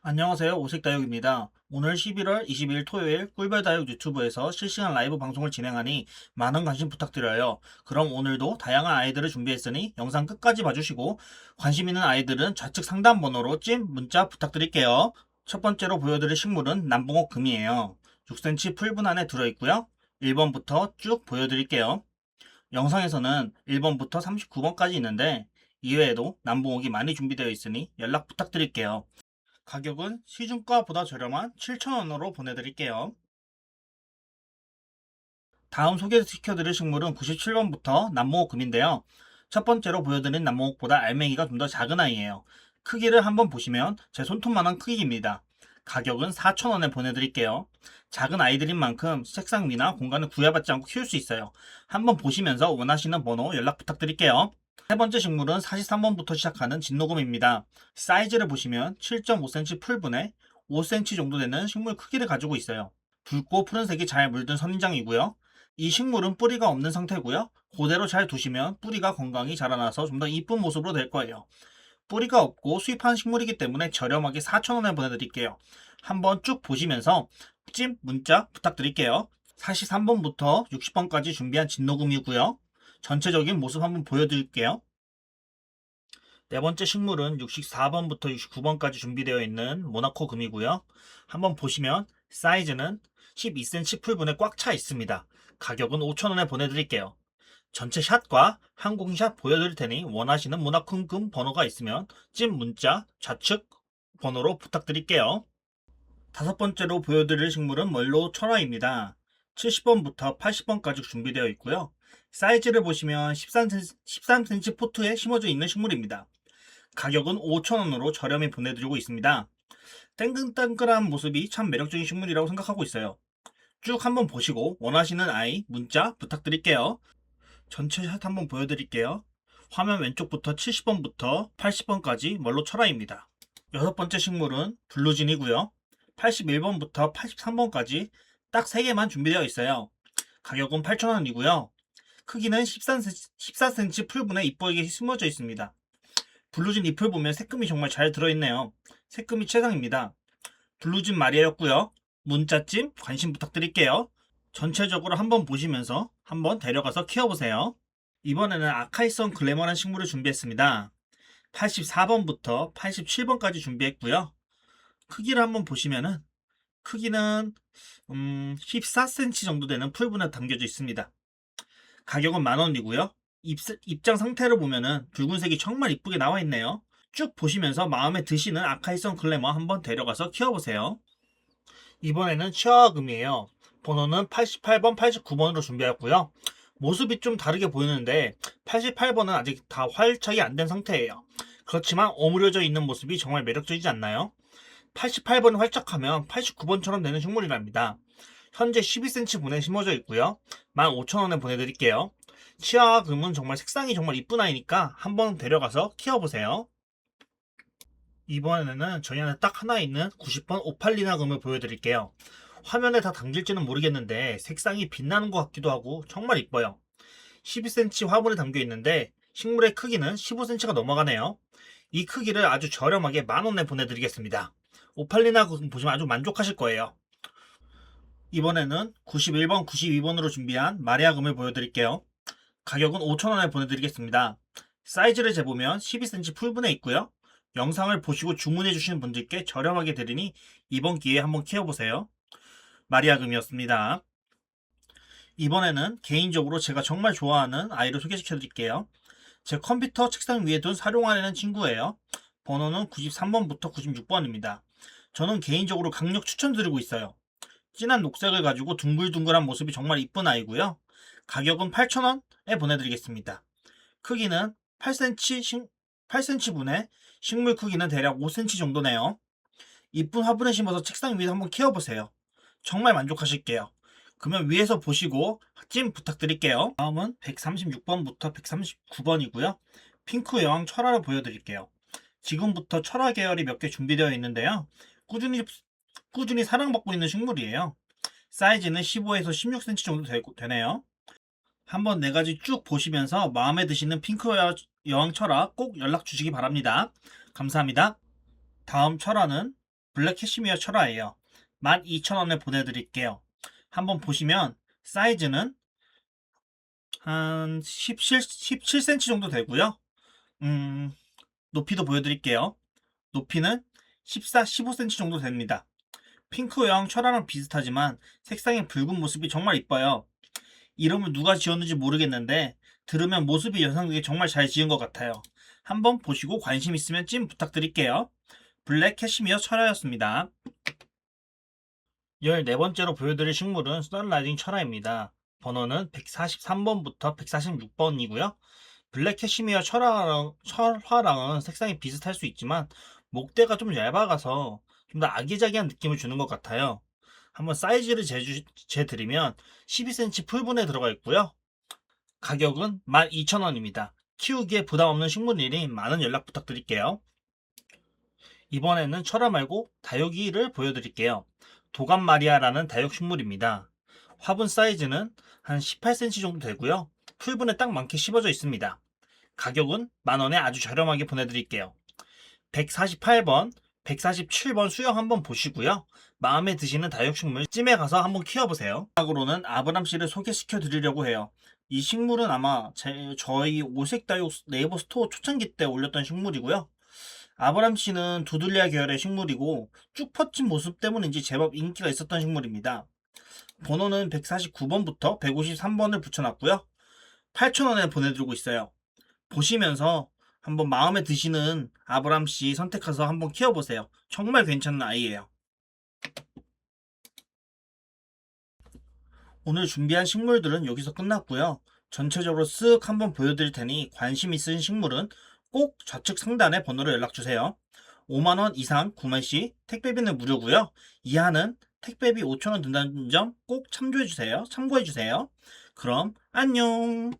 안녕하세요. 오색다육입니다. 오늘 11월 20일 토요일 꿀벌다육 유튜브에서 실시간 라이브 방송을 진행하니 많은 관심 부탁드려요. 그럼 오늘도 다양한 아이들을 준비했으니 영상 끝까지 봐주시고 관심 있는 아이들은 좌측 상단 번호로 찜 문자 부탁드릴게요. 첫 번째로 보여드릴 식물은 남봉옥 금이에요. 6cm 풀분 안에 들어있고요. 1번부터 쭉 보여드릴게요. 영상에서는 1번부터 39번까지 있는데 이외에도 남봉옥이 많이 준비되어 있으니 연락 부탁드릴게요. 가격은 시중가보다 저렴한 7,000원으로 보내드릴게요. 다음 소개시켜드릴 식물은 97번부터 남몽옥금인데요. 첫 번째로 보여드린 남몽옥보다 알맹이가 좀 더 작은 아이예요. 크기를 한번 보시면 제 손톱만한 크기입니다. 가격은 4,000원에 보내드릴게요. 작은 아이들인 만큼 책상 위나 공간을 구애받지 않고 키울 수 있어요. 한번 보시면서 원하시는 번호 연락 부탁드릴게요. 세 번째 식물은 43번부터 시작하는 진노금입니다. 사이즈를 보시면 7.5cm 풀분에 5cm 정도 되는 식물 크기를 가지고 있어요. 붉고 푸른색이 잘 물든 선인장이고요. 이 식물은 뿌리가 없는 상태고요. 그대로 잘 두시면 뿌리가 건강히 자라나서 좀 더 이쁜 모습으로 될 거예요. 뿌리가 없고 수입한 식물이기 때문에 저렴하게 4,000원에 보내드릴게요. 한번 쭉 보시면서 찜 문자 부탁드릴게요. 43번부터 60번까지 준비한 진노금이고요. 전체적인 모습 한번 보여드릴게요. 네 번째 식물은 64번부터 69번까지 준비되어 있는 모나코 금이고요. 한번 보시면 사이즈는 12cm 풀분에 꽉 차 있습니다. 가격은 5,000원에 보내드릴게요. 전체 샷과 항공샷 보여드릴 테니 원하시는 모나코 금 번호가 있으면 찜 문자 좌측 번호로 부탁드릴게요. 다섯 번째로 보여드릴 식물은 멀로 철화입니다. 70번부터 80번까지 준비되어 있고요. 사이즈를 보시면 13cm, 13cm 포트에 심어져 있는 식물입니다. 가격은 5,000원으로 저렴히 보내드리고 있습니다. 땡글땡글한 모습이 참 매력적인 식물이라고 생각하고 있어요. 쭉 한번 보시고 원하시는 아이 문자 부탁드릴게요. 전체 샷 한번 보여드릴게요. 화면 왼쪽부터 70번부터 80번까지 멀로 철화입니다. 여섯 번째 식물은 블루진이고요. 81번부터 83번까지 딱 3개만 준비되어 있어요. 가격은 8,000원이고요. 크기는 14cm, 14cm 풀분에 이쁘게 심어져 있습니다. 블루진 잎을 보면 새금이 정말 잘 들어있네요. 새금이 최상입니다. 블루진 마리아였고요. 문자찜 관심 부탁드릴게요. 전체적으로 한번 보시면서 한번 데려가서 키워보세요. 이번에는 아카이성 글래머란 식물을 준비했습니다. 84번부터 87번까지 준비했고요. 크기를 한번 보시면은 크기는 음, 14cm 정도 되는 풀분에 담겨져 있습니다. 가격은 만원이고요. 입장 상태를 보면은 붉은색이 정말 이쁘게 나와 있네요. 쭉 보시면서 마음에 드시는 아카이성 글래머 한번 데려가서 키워보세요. 이번에는 치아금이에요. 번호는 88번, 89번으로 준비했고요. 모습이 좀 다르게 보이는데 88번은 아직 다 활착이 안 된 상태예요. 그렇지만 어무려져 있는 모습이 정말 매력적이지 않나요? 88번 활착하면 89번처럼 되는 식물이랍니다. 현재 12cm 분에 심어져 있고요. 15,000원에 보내드릴게요. 치아와 금은 정말 색상이 정말 이쁜 아이니까 한번 데려가서 키워보세요. 이번에는 저희 안에 딱 하나 있는 90번 오팔리나 금을 보여드릴게요. 화면에 다 담길지는 모르겠는데 색상이 빛나는 것 같기도 하고 정말 이뻐요. 12cm 화분에 담겨 있는데 식물의 크기는 15cm가 넘어가네요. 이 크기를 아주 저렴하게 만원에 보내드리겠습니다. 오팔리나 금 보시면 아주 만족하실 거예요. 이번에는 91번, 92번으로 준비한 마리아금을 보여드릴게요. 가격은 5,000원에 보내드리겠습니다. 사이즈를 재보면 12cm 풀분에 있고요. 영상을 보시고 주문해 주시는 분들께 저렴하게 드리니 이번 기회에 한번 키워보세요. 마리아금이었습니다. 이번에는 개인적으로 제가 정말 좋아하는 아이를 소개시켜 드릴게요. 제 컴퓨터 책상 위에 둔 사용하려는 친구예요. 번호는 93번부터 96번입니다. 저는 개인적으로 강력 추천드리고 있어요. 진한 녹색을 가지고 둥글둥글한 모습이 정말 이쁜 아이고요. 가격은 8,000원에 보내드리겠습니다. 크기는 8cm, 8cm 분에 식물 크기는 대략 5cm 정도네요. 이쁜 화분에 심어서 책상 위에 한번 키워보세요. 정말 만족하실게요. 그러면 위에서 보시고 찜 부탁드릴게요. 다음은 136번부터 139번이고요. 핑크 여왕 철화를 보여드릴게요. 지금부터 철화 계열이 몇 개 준비되어 있는데요. 꾸준히 꾸준히 사랑받고 있는 식물이에요. 사이즈는 15에서 16cm 정도 되 네요. 한번 네 가지 쭉 보시면서 마음에 드시는 핑크 여왕 철화 꼭 연락 주시기 바랍니다. 감사합니다. 다음 철화는 블랙 캐시미어 철화예요. 12,000원에 보내드릴게요. 한번 보시면 사이즈는 한 17, 17cm 정도 되고요. 음, 높이도 보여드릴게요. 높이는 14, 15cm 정도 됩니다. 핑크형 철화랑 비슷하지만 색상의 붉은 모습이 정말 이뻐요. 이름을 누가 지었는지 모르겠는데 들으면 모습이 연상되게 정말 잘 지은 것 같아요. 한번 보시고 관심 있으면 찜 부탁드릴게요. 블랙 캐시미어 철화였습니다. 14번째로 보여드릴 식물은 썬라이징 철화입니다. 번호는 143번부터 146번이고요. 블랙 캐시미어 철화랑, 철화랑은 색상이 비슷할 수 있지만 목대가 좀 얇아가서 좀 더 아기자기한 느낌을 주는 것 같아요. 한번 사이즈를 재주, 재드리면 12cm 풀분에 들어가 있고요. 가격은 12,000원입니다. 키우기에 부담 없는 식물이니 많은 연락 부탁드릴게요. 이번에는 철화 말고 다육이를 보여드릴게요. 도감 마리아라는 다육 식물입니다. 화분 사이즈는 한 18cm 정도 되고요. 풀분에 딱 많게 씹어져 있습니다. 가격은 만원에 아주 저렴하게 보내드릴게요. 148번, 147번 수영 한번 보시고요. 마음에 드시는 다육식물 찜에 가서 한번 키워보세요. 마지막으로는 아브람 씨를 소개시켜 드리려고 해요. 이 식물은 아마 제, 저희 오색 다육 네이버 스토어 초창기 때 올렸던 식물이고요. 아브람 씨는 두들리아 계열의 식물이고 쭉 뻗친 모습 때문인지 제법 인기가 있었던 식물입니다. 번호는 149번부터 153번을 붙여놨고요. 8,000원에 보내드리고 있어요. 보시면서 한번 마음에 드시는 아브람 씨 선택해서 한번 키워보세요. 정말 괜찮은 아이예요. 오늘 준비한 식물들은 여기서 끝났고요. 전체적으로 쓱 한번 보여드릴 테니 관심 있으신 식물은 꼭 좌측 상단에 번호로 연락주세요. 5만원 이상 구매 시 택배비는 무료고요. 이하는 택배비 5천원 든다는 점 꼭 참조해주세요. 참고해주세요. 그럼 안녕!